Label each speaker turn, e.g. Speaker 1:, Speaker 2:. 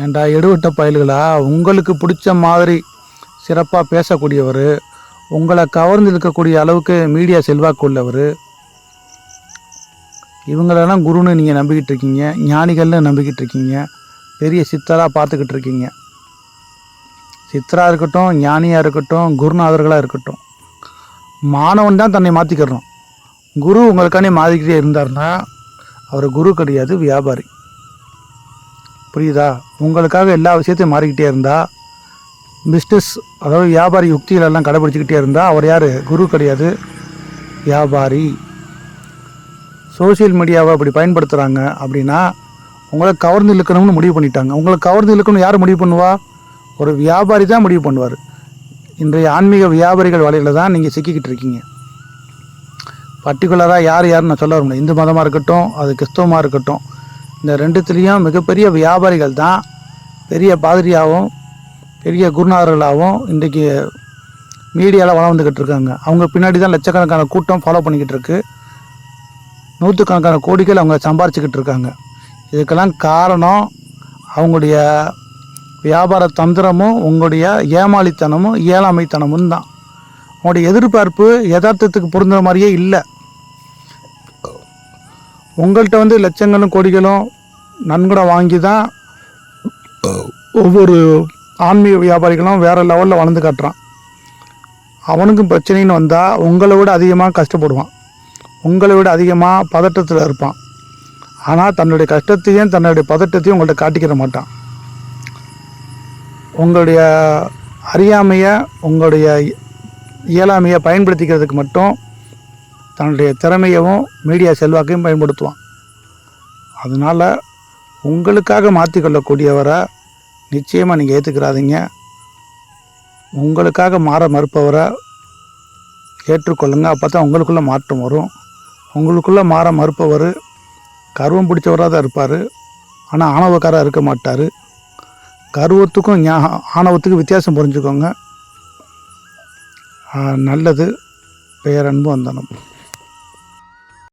Speaker 1: ஏன்டா எடுவிட்ட பயல்களா? உங்களுக்கு பிடிச்ச மாதிரி சிறப்பாக பேசக்கூடியவர் உங்களை கவர்ந்து இருக்கக்கூடிய அளவுக்கு மீடியா செல்வாக்கு உள்ளவர். இவங்களெல்லாம் குருன்னு நீங்கள் நம்பிக்கிட்டு இருக்கீங்க ஞானிகள்னு நம்பிக்கிட்டு இருக்கீங்க பெரிய சித்தராக பார்த்துக்கிட்டு இருக்கீங்க. சித்தராக இருக்கட்டும் ஞானியாக இருக்கட்டும் குருநாதர்களாக இருக்கட்டும் மாணவன் தான் தன்னை மாற்றிக்கிறோம் குரு உங்களுக்கானே மாறிக்கிட்டே இருந்தார்னா அவர் குரு கிடையாது வியாபாரி. புரியுதா? உங்களுக்காக எல்லா விஷயத்தையும் மாறிக்கிட்டே இருந்தால் பிஸ்னஸ் அதாவது வியாபாரி யுக்திகளெல்லாம் கடைபிடிச்சிக்கிட்டே இருந்தால் அவர் யார்? குரு கிடையாது. வியாபாரி. சோஷியல் மீடியாவை அப்படி பயன்படுத்துகிறாங்க அப்படின்னா உங்களை கவர்ந்து இழுக்கணும்னு முடிவு பண்ணிட்டாங்க. உங்களை கவர்ந்து இழுக்கணும் யார் முடிவு பண்ணுவா? ஒரு வியாபாரி தான் முடிவு பண்ணுவார். இன்றைய ஆன்மீக வியாபாரிகள் வலையில் தான் நீங்கள் சிக்கிக்கிட்டு இருக்கீங்க. பர்டிகுலராக யார் யாருன்னு நான் சொல்ல முடியும் இந்து மதமாக இருக்கட்டும் அது கிறிஸ்தவமாக இருக்கட்டும் இந்த ரெண்டுத்துலேயும் மிகப்பெரிய வியாபாரிகள் தான். பெரிய பாதிரியாகவும் பெரிய குருநாதர்களாகவும் இன்றைக்கி மீடியாவில் வளர்ந்துக்கிட்டு இருக்காங்க. அவங்க பின்னாடி தான் லட்சக்கணக்கான கூட்டம் ஃபாலோ பண்ணிக்கிட்டு இருக்கு. நூற்றுக்கணக்கான கோடிகள் அவங்க சம்பாரிச்சுக்கிட்டு இருக்காங்க. இதுக்கெல்லாம் காரணம் அவங்களுடைய வியாபார தந்திரமும் உங்களுடைய ஏமாளித்தனமும் இயலாமைத்தனமும் தான். உங்களுடைய எதிர்பார்ப்பு யதார்த்தத்துக்கு பொருந்துற மாதிரியே இல்லை. உங்கள்கிட்ட வந்து லட்சங்களும் கோடிகளும் நன்கொடை வாங்கி தான் ஒவ்வொரு ஆன்மீக வியாபாரிகளும் வேறு லெவலில் வளர்ந்து காட்டுறான். அவனுக்கும் பிரச்சனைன்னு வந்தால் உங்களை விட அதிகமாக கஷ்டப்படுவான். உங்களை விட அதிகமாக பதட்டத்தில் இருப்பான். ஆனால் தன்னுடைய கஷ்டத்தையும் தன்னுடைய பதட்டத்தையும் உங்கள்கிட்ட காட்டிக்கிற மாட்டான். உங்களுடைய அறியாமையை உங்களுடைய இயலாமையை பயன்படுத்திக்கிறதுக்கு மட்டும் தன்னுடைய திறமையவும் மீடியா செல்வாக்கையும் பயன்படுத்துவான். அதனால் உங்களுக்காக மாற்றிக்கொள்ளக்கூடியவரை நிச்சயமாக நீங்கள் ஏற்றுக்கிறாதீங்க உங்களுக்காக மாற மறுப்பவரை ஏற்றுக்கொள்ளுங்க. அப்போ தான் உங்களுக்குள்ளே மாற்றம் வரும். உங்களுக்குள்ளே மாற மறுப்பவர் கருவம் பிடிச்சவராக தான் இருப்பார். ஆனால் ஆணவக்காராக இருக்க மாட்டார். கருவத்துக்கும் ஞா ஆணவத்துக்கும் வித்தியாசம் புரிஞ்சுக்கோங்க. நல்லது. பேரன்பு வந்தனம்